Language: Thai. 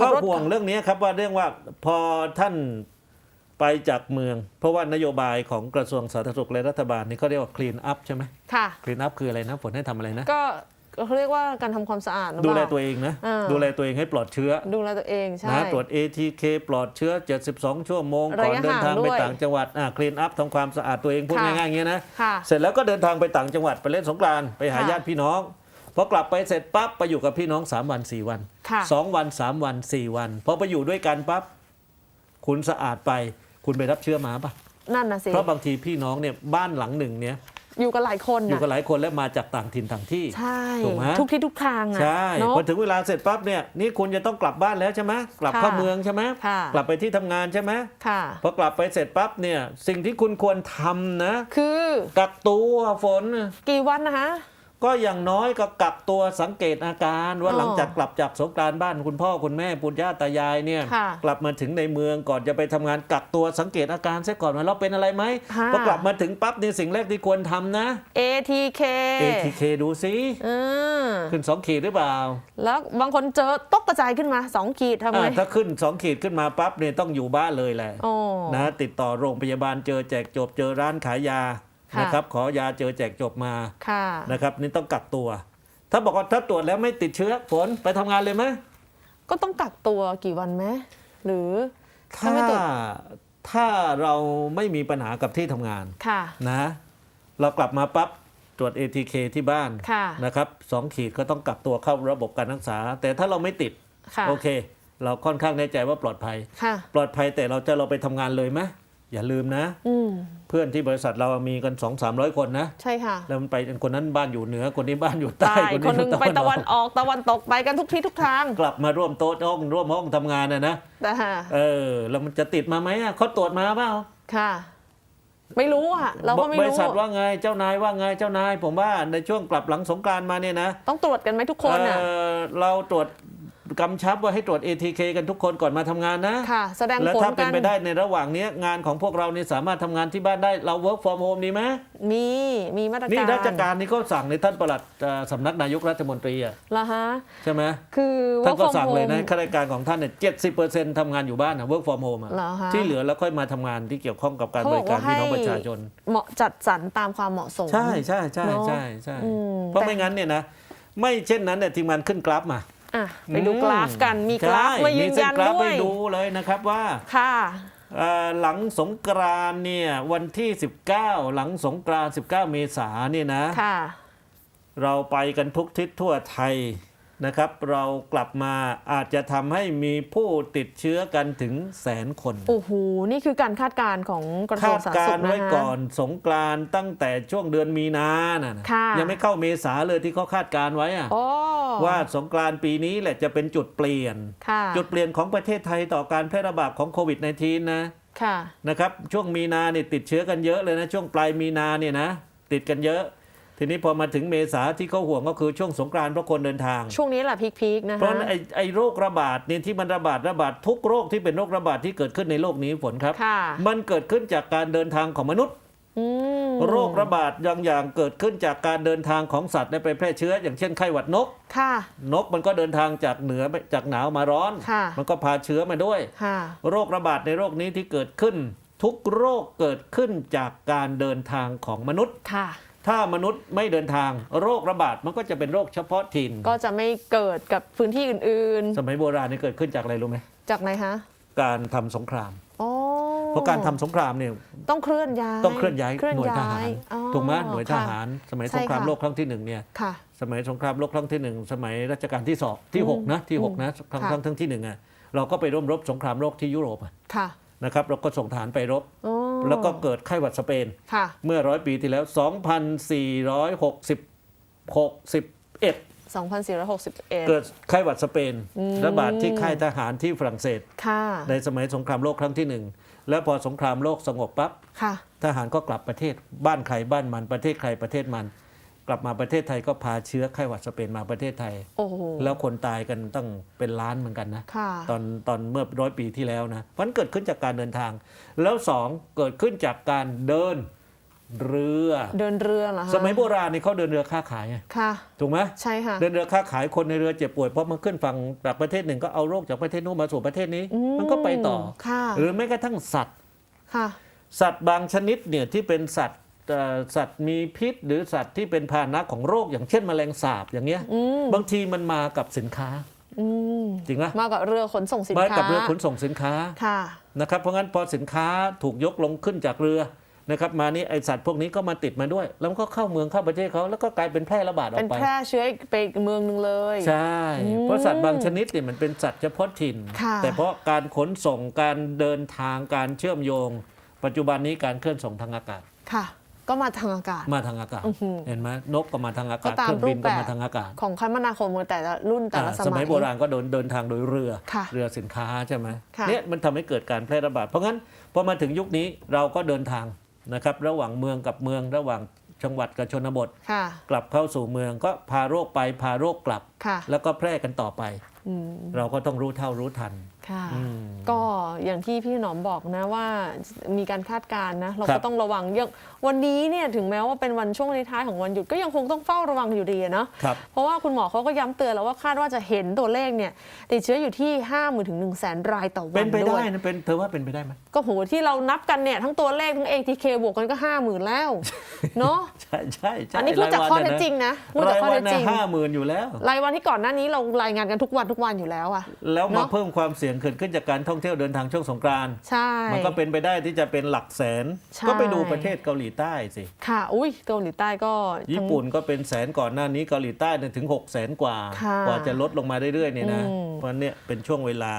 ก็ขับรถห่วงเรื่องนี้ครับว่าเรื่องว่าพอท่านไปจากเมือง เพราะว่านโยบายของกระทรวงสาธารณสุขและรัฐบาลนี่เขาเรียกว่า clean up ใช่ไหมค่ะ clean up คืออะไรนะผลให้ทำอะไรนะ ก็เขาเรียกว่าการทำความสะอาดหรือดูเปแลล่าตัวเองนะอ่าดูแลตัวเองให้ปลอดเชื้อ ดูแลตัวเองใช่นะตรวจ ATK ปลอดเชื้อ 72 ชั่วโมงระก่อนยะเดินทางห่างไปด้วยต่างจังหวัดอ่า clean up ทำความสะอาดตัวเองพูดค่ะง่ายๆอย่างเงี้ยนะค่ะเสร็จแล้วก็เดินทางไปต่างจังหวัดไปเล่นสงกรานต์ไปหาค่ะญาติพี่น้อง พอกลับไปเสร็จปั๊บไปอยู่กับพี่น้อง3วัน4วันค่ะ2วัน3วัน4วันพอไปอยู่ด้วยกันปั๊บคุณสะอาดไป คุณไปรับเชื้อมาปะนั่นนะสิเพราะบางทีพี่น้องเนี่ยบ้านหลังหนึ่งเนี่ยอยู่กันหลายคนอยู่นะกับหลายคนและมาจากต่างถิ่นต่างที่ใช่ถูกไหมทุกที่ทุกทางอะใช่เนอะพอถึงเวลาเสร็จปั๊บเนี่ยนี่คุณจะต้องกลับบ้านแล้วใช่ไหมกลับค่ะเข้าเมืองใช่ไหมค่ะกลับไปที่ทำงานใช่ไหมค่ะพอกลับไปเสร็จปั๊บเนี่ยสิ่งที่คุณควรทำนะ คือกักตัวฝนกี่วันนะคะ ก็อย่างน้อยก็กักตัวสังเกตอาการว่าอ๋อหลังจากกลับจากสงกรานต์บ้านคุณพ่อคุณแม่ปุญญาตายายเนี่ยค่ะกลับมาถึงในเมืองก่อนจะไปทำงานกักตัวสังเกตอาการเสียก่อนว่าเราเป็นอะไรไหมค่ะพอกลับมาถึงปั๊บนี่สิ่งแรกที่ควรทำนะ ATK ATK ดูซิอืมขึ้นสองขีดหรือเปล่า แล้วบางคนเจอตกกระจายขึ้นมาสองขีดทำไงอ่าถ้าขึ้นสองขีดขึ้นมาปั๊บเนี่ยต้องอยู่บ้านเลยแหละโอ้นะติดต่อโรงพยาบาลเจอแจกจบเจอร้านขายยาค่ะ นะครับ ขอยาเจอแจกจบมาค่ะนะครับ นี่ต้องกักตัว ถ้าบอกว่าถ้าตรวจแล้วไม่ติดเชื้อผลไปทำงานเลยไหมก็ต้องกักตัวกี่วันไหมหรือถ้าไม่ตรวจถ้าเราไม่มีปัญหากับที่ทำงานค่ะนะ เรากลับมาปั๊บตรวจ ATK ที่บ้านค่ะนะครับสองขีดก็ต้องกักตัวเข้าระบบการรักษา แต่ถ้าเราไม่ติดค่ะโอเค เราค่อนข้างแน่ใจว่าปลอดภัยค่ะปลอดภัยแต่เราจะเราไปทำงานเลยไหม อย่าลืมนะอืมเพื่อนที่บริษัทเรามีกัน2 3 0 0คนนะ ใช่ค่ะ แล้วมันไปคนนั้นบ้านอยู่เหนือคนนี้บ้านอยู่ใต้ใต้คนหนึงอยู่ไปตะวันออกออกตะวันตกไปกันทุกที่ทุกทาง กลับมาร่วมโต๊ะห้องร่วมห้องทำงานนะนะแต่ฮะเออแล้วมันจะติดมาไหมอะเขาตรวจมาเปล่าค่ะ ไม่รู้อะเราก็ไม่บริรู้ษัทว่าไงเจ้านายว่าไงเจ้านาย ผมว่าในช่วงกลับหลังสงกรารมาเนี่ยนะต้องตรวจกันไหมทุกคนอะเอ่อเราตรวจ กำชับว่าให้ตรวจ ATK กันทุกคนก่อนมาทำงานนะค่ะ แสดงแล้วผลถ้าเป็กันนไปได้ในระหว่างเนี้ยงานของพวกเราเนี่ยสามารถทำงานที่บ้านได้เรา work from home ดีไหมมีมีมาตรการนี่ราชการนี่ก็สั่งในท่านปลัดเอ่อสำนักนายกรัฐมนตรีอะเหรอฮะใช่ไหมคือท่าน work ก็ from สั่งเลยนะ home ข้าราชการของท่านเนี่ยเจ็ดสิบเปอร์เซ็นต์ทำงานอยู่บ้านนะ work from home อะเหรอคะที่เหลือแล้วค่อยมาทำงานที่เกี่ยวข้องกับการเขาบบอริกการว่าพี่น้องให้ประชาชน เหมาะจัดสรรตามความเหมาะสม ใช่ใช่ใช่เนอะใช่ใช่อืมเพราะแต่ ไม่งั้นเนี่ยนะ ไม่เช่นนั้นเนี่ยทีมงานขึ้นกราฟมา อะไปดูกราฟกันมีกราฟใช่มายืนยันมีเส้กราฟด้วให้ยดูเลยนะครับว่าค่ะเอ่อหลังสงกรานต์เนี่ยวันที่ 19 หลังสงกรานต์19 เมษาเนี่ยนะค่ะเราไปกันทุกทิศทั่วไทย นะครับ เรากลับมาอาจจะทำให้มีผู้ติดเชื้อกันถึงแสนคน โอ้โห นี่คือการคาดการณ์ของกระทรวคางดสาธารณกาสุรขนะไว้ฮะก่อนสงกรานต์ตั้งแต่ช่วงเดือนมีนาน่ะนะค่ะยังไม่เข้าเมษาเลยที่เขาคาดการไว้อะโอ้ว่าสงกรานต์ปีนี้แหละจะเป็นจุดเปลี่ยนค่ะจุดเปลี่ยนของประเทศไทยต่อการแพร่ระบาดของโควิด -19 นะค่ะนะครับช่วงมีนาเนี่ยติดเชื้อกันเยอะเลยนะ ช่วงปลายมีนาเนี่ยนะ ติดกันเยอะ ทีนี้พอมาถึงเมษาที่เขาห่วงก็คือช่วงสงกรานต์เพราะคนเดินทาง ช่วงนี้แหละพีคๆนะเพราะฮะฉะนั้นไอ้ไอ้โรคระบาดเนี่ยที่มันระบาดระบาดทุกโรคที่เป็นโรคระบาดที่เกิดขึ้นในโลกนี้ฝนครับค่ะมันเกิดขึ้นจากการเดินทางของมนุษย์อืมโรคระบาดบางอย่างเกิดขึ้นจากการเดินทางของสัตว์และไปแพร่เชื้อ อย่างเช่นไข้หวัดนกค่ะนกมันก็เดินทางจากเหนือไปจากหนาวมาร้อนค่ะมันก็พาเชื้อมาด้วยค่ะโรคระบาดในโรคนี้ที่เกิดขึ้น ทุกโรคเกิดขึ้นจากการเดินทางของมนุษย์ค่ะ ถ้ามนุษย์ไม่เดินทางโรคระบาดมันก็จะเป็นโรคเฉพาะถิ่นก็จะไม่เกิดกับพื้นที่อื่นสมัยโบราณนี่เกิดขึ้นจากอะไรรู้ไหมๆ จากไหนฮะการทำสงครามโอ้เพราะการทำสงครามเนี่ย ต้องเคลื่อนย้ายต้องเคลื่อนย้ายเคลื่อนหน่วยทหารอ๋อถูกไหมหน่วยทหารสมัยใช่สงครามค่ะ โลกครั้งที่หนึ่งเนี่ยค่ะ สมัยสงครามโลกครั้งที่หนึ่งสมัยรัชกาลที่สองที่หกนะที่หกนะครั้งค่ะ ครั้งทั้งที่หนึ่งอะเราก็ไปร่วมรบสงครามโลกที่ยุโรปอะค่ะนะครับเราก็ส่งทหารไปรบ โอ้ แล้วก็เกิดไข้หวัดสเปนค่ะเมื่อร้อยปีที่แล้ว 2,461 2461 เกิดไข้หวัดสเปนอืมระบาดที่ค่ายทหารที่ฝรั่งเศสค่ะในสมัยสงครามโลกครั้งที่หนึ่ง แล้วพอสงครามโลกสงบปั๊บค่ะทหารก็กลับประเทศ บ้านใครบ้านมันประเทศใครประเทศมัน กลับมาประเทศไทยก็พาเชื้อไข้หวัดสเปนมาประเทศไทย โอ้โห แล้วคนตายกันตั้งเป็นล้านเหมือนกันนะค่ะ ตอนตอนเมื่อร้อยปีที่แล้วนะมันเกิดขึ้นจากการเดินทาง แล้วสองเกิดขึ้นจากการเดินเรือ เดินเรือเหรอคะสมัยโบราณนี่เขาเดินเรือค้าขายไงค่ะ ถูกไหม ใช่ค่ะ เดินเรือค้าขายคนในเรือเจ็บป่วยเพราะมันขึ้นฝั่งจากประเทศหนึ่งก็เอาโรคจากประเทศนู้นมาสู่ประเทศนี้ อืมมันก็ไปต่อ ค่ะ หรือแม้กระทั่งสัตว์ ค่ะ สัตว์บางชนิดเนี่ยที่เป็นสัตว์เอ่อ สัตว์มีพิษ หรือสัตว์ที่เป็นพาหนะของโรคอย่างเช่นแมลงสาบอย่างเงี้ยอืมบางทีมันมากับสินค้าอืมจริงไหมมากับเรือขนส่งสินมาค้ากับเรือขนส่งสินค้าค่ะนะครับเพราะงั้นพอสินค้าถูกยกลงขึ้นจากเรือนะครับมานี่ไอสัตว์พวกนี้ก็มาติดมาด้วย แล้วมันก็เข้าเมืองเข้าประเทศเขาแล้วก็กลายเป็นแพร่ระบาดออเป็นกไปแพร่เชื้อไปอีกเมืองหนึ่งเลยใช่อืมเพราะสัตว์บางชนิดเนี่ยมันเป็นสัตว์เฉพาะถิ่นค่ะแต่เพราะการขนส่งการเดินทางการเชื่อมโยง ปัจจุบันนี้การเคลื่อนส่งทางอากาศค่ะ ก็มาทางอากาศ มาทางอากาศ อื้อหือเห็นไหมนกก็มาทางอากาศ ก็ตามเครื่องบินรูปก็แบบมาทางอากาศของคมนาคมแต่ละรุ่นแต่ละอ่าสสมัมัย ยโบราณก็เดินเดินทางโดยเรือ ค่ะเรือสินค้าใช่ไหมค่ะ เนี่ยมันทำให้เกิดการแพร่ระบาด เพราะงั้นพอมาถึงยุคนี้เราก็เดินทางนะครับระหว่างเมืองกับเมืองระหว่างจังหวัดกับชนบท ค่ะกลับเข้าสู่เมืองก็พาโรคไปพาโรคกลับ ค่ะแล้วก็แพร่กันต่อไป อืม เราก็ต้องรู้เท่ารู้ทันค่ะอืมก็อย่างที่พี่หนอมบอกนะว่ามีการคาดการณ์นะ เราครัก็บต้องระวังยังวันนี้เนี่ยถึงแม้ว่าเป็นวันช่วงท้ายๆของวันหยุดก็ยังคงต้องเฝ้าระวังอยู่ดีอะเนาะครับ เพราะว่าคุณหมอเขาก็ย้ำเตือนแล้วว่าคาดว่าจะเห็นตัวเลขเนี่ยติดเชื้ออยู่ที่ 5 0,000ถึง1 0 0 0 0แสนรายต่อวัเป็นนไปด้วได้ยนะเป็นเธอว่าเป็นไปได้ไหม ก็โหที่เรานับกันเนี่ยทั้งตัวเลขทั้ง ATK บวกกันก็ 5 0,000 แล้ว เนาะใช่ใช่ใช่อันนี้พูดจากข้อเท็จจริงนะพูดจากรายข้อวัเท็นจนะจริงห้าหมื่นอยู่แล้ว รายวันที่ก่อนหน้านี้เรารายงานกันทุกวันทุกวันอยู่แล้วอะแล้วเนมาอะเพิ่มความเสี่ยงเกิดขึ้นจากการท่องเที่ยวเดินทางช่วงสงกรานต์ใช่ มันก็เป็นไปได้ที่จะเป็นหลักแสนใช่ก็ไปดูประเทศเกาหลีใต้สิ ค่ะ อุ้ยเกาหลีใต้ก็ทั้งญี่ปุ่นก็เป็นแสนก่อนหน้านี้เกาหลีใต้เนี่ยถึง6กแสนกว่าค่ะกว่าจะลดลงมาเรื่อยๆเนี่ยนะอืมเพราะเนี่ยเป็นช่วงเวลา